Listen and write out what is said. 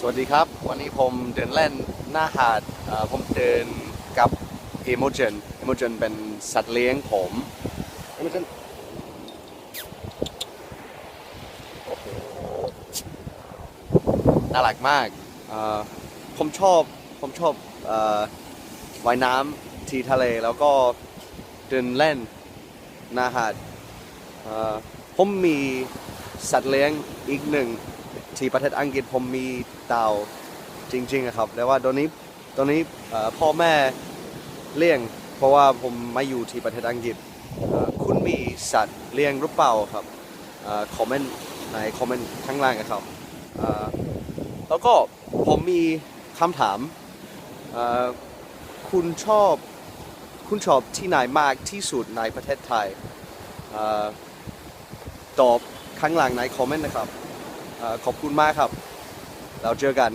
สวัสดีครับ วันนี้ผมเดินเล่นหน้าหาดผมเดินกับเอโมเจนเอโมเจนเป็นสัตว์เลี้ยงผมเอโมเจนน่ารักมากผมชอบผมชอบอว่ายน้ำที่ทะเลแล้วก็เดินเล่นหน้าหาดผมมีสัตว์เลี้ยงอีกหนึ่ง ที่ประเทศอังกฤษผมมีเต่าจริงๆอะครับแต่ว่าตอนนี้ตอนนี้พ่อแม่เลี้ยง เพราะว่าผมมาอยู่ที่ประเทศอังกฤษคุณมีสัตว์เลี้ยงหรือเปล่าครับคอมเมนต์ในคอมเมนต์ข้างล่างนะครับแล้วก็ผมมีคำถามคุณชอบคุณชอบที่ไหนมากที่สุดในประเทศไทยอตอบข้างล่างในคอมเมนต์นะครับ ขอบคุณมากครับ เราเจอกัน